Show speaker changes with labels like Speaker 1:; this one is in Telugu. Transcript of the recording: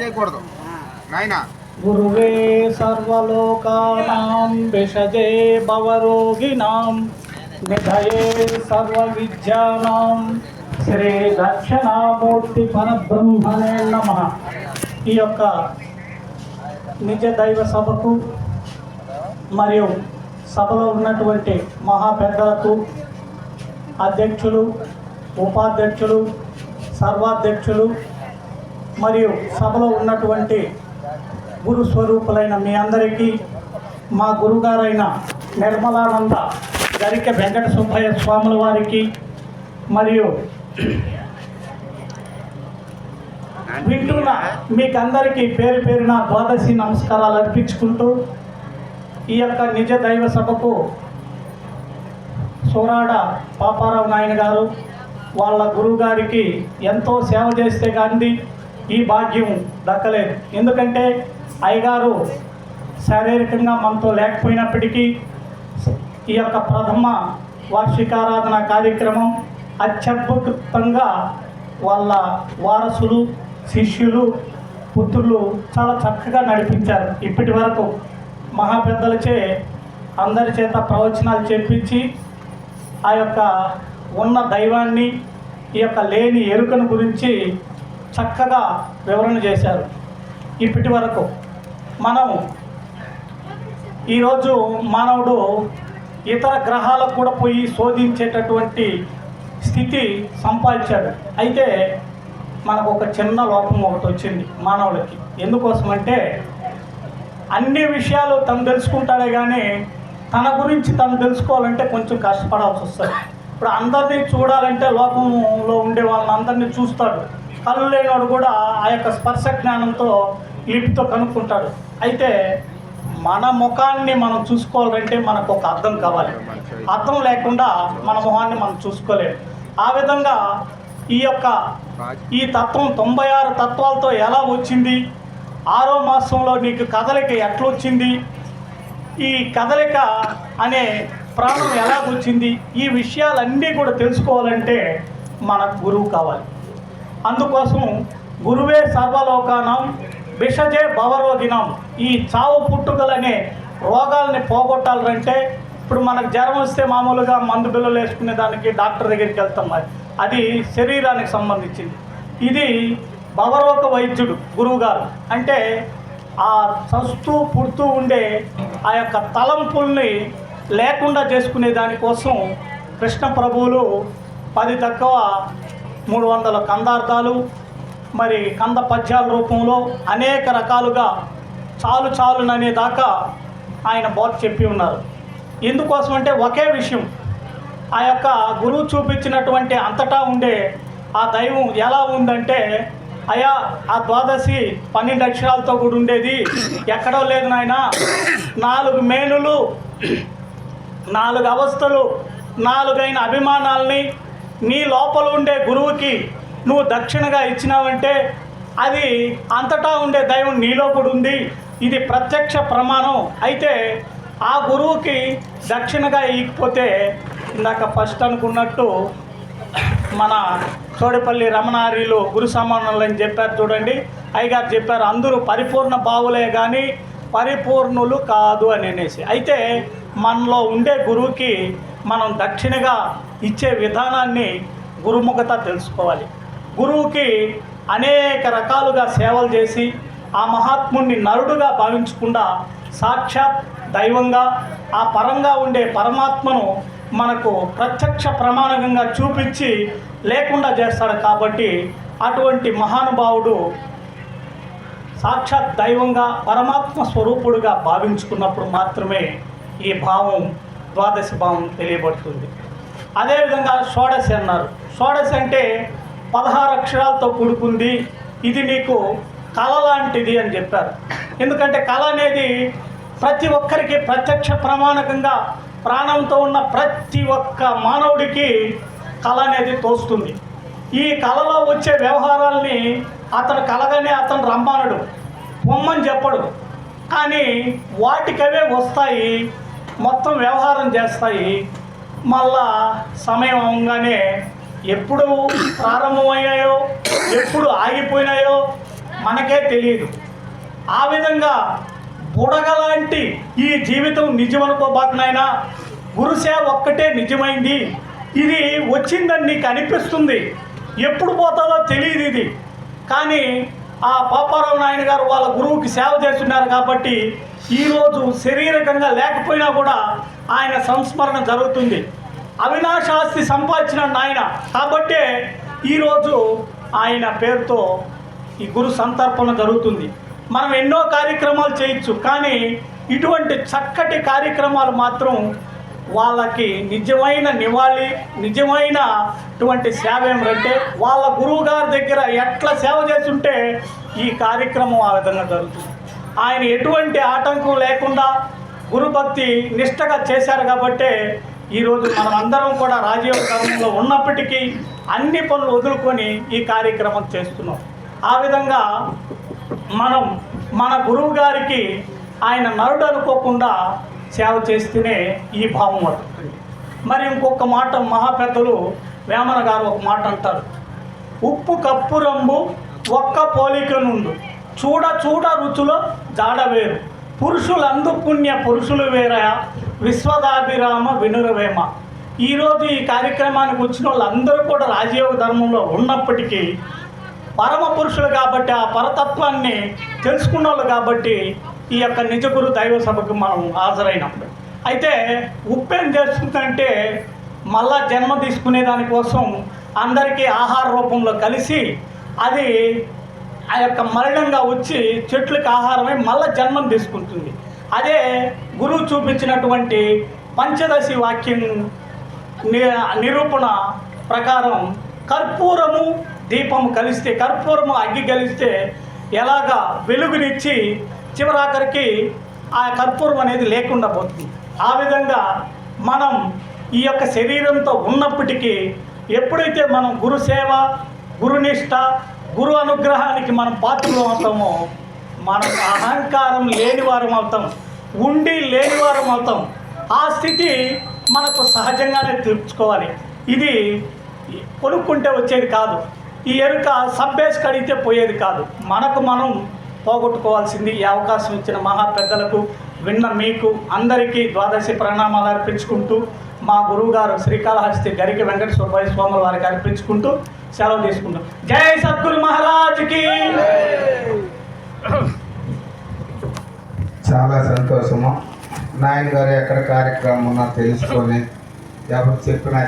Speaker 1: చేయకూడదు. నాయన.
Speaker 2: గురువే సర్వలోకానాం విషజే భవరోగిణాం నిధయే సర్వవిద్యానాం. శ్రీ దక్షిణామూర్తి పరబ్రహ్మణే నమ. ఈ యొక్క నిజ దైవ సభకు మరియు సభలో ఉన్నటువంటి మహా పెద్దలకు అధ్యక్షులు ఉపాధ్యక్షులు సర్వాధ్యక్షులు మరియు సభలో ఉన్నటువంటి గురు స్వరూపులైన మీ అందరికీ మా గురుగారైన నిర్మలానంద గరిక వెంకట సుబ్బయ్య స్వాముల వారికి మరియు వింటున్న మీకందరికీ పేరు పేరున ద్వాదశి నమస్కారాలు అర్పించుకుంటూ ఈ యొక్క నిజ దైవ సభకు సోరాడ పాపారావు నాయన గారు వాళ్ళ గురువు గారికి ఎంతో సేవ చేస్తే గాంధీ ఈ భాగ్యం దక్కలేదు. ఎందుకంటే అయ్యగారు శారీరకంగా మనతో లేకపోయినప్పటికీ ఈ యొక్క ప్రథమ వార్షికారాధన కార్యక్రమం అత్యద్భుతంగా వాళ్ళ వారసులు శిష్యులు పుత్రులు చాలా చక్కగా నడిపించారు. ఇప్పటి వరకు మహాపెద్దలచే అందరి చేత ప్రవచనాలు చెప్పించి ఆ యొక్క ఉన్న దైవాన్ని ఈ యొక్క లేని ఎరుకను గురించి చక్కగా వివరణ చేశారు. ఇప్పటి వరకు మనం ఈరోజు మానవుడు ఇతర గ్రహాలకు కూడా పోయి శోధించేటటువంటి స్థితి సంపాదించాడు. అయితే మనకు ఒక చిన్న లోపం ఒకటి వచ్చింది మానవులకి. ఎందుకోసమంటే అన్ని విషయాలు తను తెలుసుకుంటాడే కానీ తన గురించి తను తెలుసుకోవాలంటే కొంచెం కష్టపడాల్సి వస్తుంది. ఇప్పుడు అందరినీ చూడాలంటే లోకంలో ఉండే వాళ్ళని అందరినీ చూస్తాడు. కళ్ళు లేనివాడు కూడా ఆ యొక్క స్పర్శ జ్ఞానంతో లిపితో కనుక్కుంటాడు. అయితే మన ముఖాన్ని మనం చూసుకోవాలంటే మనకు ఒక అర్థం కావాలి. అర్థం లేకుండా మన మొహాన్ని మనం చూసుకోలేము ఆ విధంగా ఈ యొక్క ఈ తత్వం తొంభై ఆరు తత్వాలతో ఎలా వచ్చింది? ఆరో మాసంలో నీకు కదలిక ఎట్లొచ్చింది? ఈ కదలిక అనే ప్రాణం ఎలా వచ్చింది? ఈ విషయాలన్నీ కూడా తెలుసుకోవాలంటే మనకు గురువు కావాలి. అందుకోసం గురువే సర్వలోకానం విషజే భవరోగినం. ఈ చావు పుట్టుకలనే రోగాల్ని పోగొట్టాలంటే ఇప్పుడు మనకు జ్వరం వస్తే మామూలుగా మందు బిల్లలు వేసుకునే దానికి డాక్టర్ దగ్గరికి వెళ్తాం మరి. అది శరీరానికి సంబంధించింది. ఇది భవరోగ వైద్యుడు గురువుగారు. అంటే ఆ చస్తూ పుడుతూ ఉండే ఆ యొక్క తలంపుల్ని లేకుండా చేసుకునే దానికోసం కృష్ణ ప్రభువులు పది తక్కువ మూడు వందల కందార్థాలు మరి కంద పద్యాల రూపంలో అనేక రకాలుగా చాలు చాలుననే దాకా ఆయన బోధ చెప్పి ఉన్నారు. ఎందుకోసం అంటే ఒకే విషయం ఆ యొక్క గురువు చూపించినటువంటి అంతటా ఉండే ఆ దైవం ఎలా ఉందంటే అయా ఆ ద్వాదశి పన్నెండు అక్షరాలతో కూడా ఉండేది. ఎక్కడో లేదు నాయన నాలుగు మేనులు నాలుగు అవస్థలు నాలుగైన అభిమానాల్ని నీ లోపల ఉండే గురువుకి నువ్వు దక్షిణగా ఇచ్చినావంటే అది అంతటా ఉండే దైవం నీలో కూడా ఉంది. ఇది ప్రత్యక్ష ప్రమాణం. అయితే ఆ గురువుకి దక్షిణగా ఇకపోతే ఇందాక ఫస్ట్ అనుకున్నట్టు మన తోడిపల్లి రమణారీలు గురు సమానులు అని చెప్పారు చూడండి. అయ్యగారు చెప్పారు అందరూ పరిపూర్ణ బావులే కానీ పరిపూర్ణులు కాదు అని అనేసి. అయితే మనలో ఉండే గురువుకి మనం దక్షిణగా ఇచ్చే విధానాన్ని గురుముఖత తెలుసుకోవాలి. గురువుకి అనేక రకాలుగా సేవలు చేసి ఆ మహాత్ముడిని నరుడుగా భావించకుండా సాక్షాత్ దైవంగా ఆ పరంగా ఉండే పరమాత్మను మనకు ప్రత్యక్ష ప్రమాణకంగా చూపించి లేకుండా చేస్తాడు కాబట్టి అటువంటి మహానుభావుడు సాక్షాత్ దైవంగా పరమాత్మ స్వరూపుడుగా భావించుకున్నప్పుడు మాత్రమే ఈ భావం ద్వాదశ భావం తెలియబడుతుంది. అదేవిధంగా షోడశి అన్నారు. షోడశి అంటే పదహారు అక్షరాలతో కూడుకుంది. ఇది నీకు కళ లాంటిది అని చెప్పారు. ఎందుకంటే కళ అనేది ప్రతి ఒక్కరికి ప్రత్యక్ష ప్రమాణకంగా ప్రాణంతో ఉన్న ప్రతి ఒక్క మానవుడికి కళ అనేది తోస్తుంది. ఈ కళలో వచ్చే వ్యవహారాల్ని అతను కలగానే అతను రమ్మనడు పొమ్మని చెప్పడు. కానీ వాటికవే వస్తాయి మొత్తం వ్యవహారం చేస్తాయి. మళ్ళా సమయం అవగానే ఎప్పుడు ప్రారంభమయ్యాయో ఎప్పుడు ఆగిపోయినాయో మనకే తెలియదు. ఆ విధంగా బుడగలాంటి ఈ జీవితం నిజం నాయన గురుసేవ ఒక్కటే నిజమైంది. ఇది వచ్చిందని నీకు అనిపిస్తుంది. ఎప్పుడు పోతుందో తెలియదు ఇది. కానీ ఆ పాపారావు నాయన గారు వాళ్ళ గురువుకి సేవ చేస్తున్నారు కాబట్టి ఈరోజు శారీరకంగా లేకపోయినా కూడా ఆయన సంస్మరణ జరుగుతుంది. అవినాశాస్తి సంపాదించిన నాయన. కాబట్టే ఈరోజు ఆయన పేరుతో ఈ గురు సంతర్పణ జరుగుతుంది. మనం ఎన్నో కార్యక్రమాలు చేయొచ్చు కానీ ఇటువంటి చక్కటి కార్యక్రమాలు మాత్రం వాళ్ళకి నిజమైన నివాళి నిజమైన అటువంటి సేవ ఏమిటంటే వాళ్ళ గురువు గారి దగ్గర ఎట్లా సేవ చేస్తుంటే ఈ కార్యక్రమం ఆ విధంగా జరుగుతుంది. ఆయన ఎటువంటి ఆటంకం లేకుండా గురుభక్తి నిష్టగా చేశారు కాబట్టే ఈరోజు మనం అందరం కూడా రాజయోగ కర్మంలో ఉన్నప్పటికీ అన్ని పనులు వదులుకొని ఈ కార్యక్రమం చేస్తున్నాం. ఆ విధంగా మనం మన గురువు గారికి ఆయన నరుడు అనుకోకుండా సేవ చేస్తేనే ఈ భావం వస్తుంది. మరి ఇంకొక మాట మహాపెద్దలు వేమన గారు ఒక మాట అంటారు. ఉప్పు కప్పు రంబు ఒక్క పోలిక నుండు. చూడ చూడ రుచులో జాడవేరు పురుషులందు పుణ్య పురుషులు వేర విశ్వదాభిరామ వినురవేమ. ఈరోజు ఈ కార్యక్రమానికి వచ్చిన వాళ్ళందరూ కూడా రాజయోగ ధర్మంలో ఉన్నప్పటికీ పరమ పురుషులు కాబట్టి ఆ పరతత్వాన్ని తెలుసుకున్న వాళ్ళు కాబట్టి ఈ యొక్క నిజగురు దైవ సభకు మనం హాజరైనప్పుడు అయితే ఉప్పేం చేస్తుందంటే మళ్ళా జన్మ తీసుకునే దానికోసం అందరికీ ఆహార రూపంలో కలిసి అది ఆ యొక్క మరణంగా వచ్చి చెట్లకు ఆహారమై మళ్ళా జన్మం తీసుకుంటుంది. అదే గురువు చూపించినటువంటి పంచదశి వాక్యం నిరూపణ ప్రకారం కర్పూరము దీపము కలిస్తే కర్పూరము అగ్గి కలిస్తే ఎలాగా వెలుగునిచ్చి చివరాఖరికి ఆ కర్పూరం అనేది లేకుండా పోతుంది. ఆ విధంగా మనం ఈ యొక్క శరీరంతో ఉన్నప్పటికీ ఎప్పుడైతే మనం గురుసేవ గురునిష్ట గురు అనుగ్రహానికి మనం పాత్రలు అవుతామో. మనం అహంకారం లేని వారం అవుతాం. ఉండి లేని వారం అవుతాం. ఆ స్థితి మనకు సహజంగానే తీర్చుకోవాలి. ఇది కొనుక్కుంటే వచ్చేది కాదు. ఈ ఎరుక సబ్బేసి కడిగితే పోయేది కాదు. మనకు మనం పోగొట్టుకోవాల్సింది ఈ అవకాశం ఇచ్చిన మహా పెద్దలకు విన్న మీకు అందరికీ ద్వాదశి ప్రణామాలు అర్పించుకుంటూ మా గురువుగారు శ్రీకాళహస్తి గరికి వెంకట సుబ్బయ్య స్వాముల వారికి అర్పించుకుంటూ సెలవు తీసుకుంటాం. జై సద్గురు మహారాజ్కి!
Speaker 1: చాలా సంతోషము. నాయన గారు ఎక్కడ కార్యక్రమం ఉన్నా తెలుసుకొని ఎవరు చెప్పినా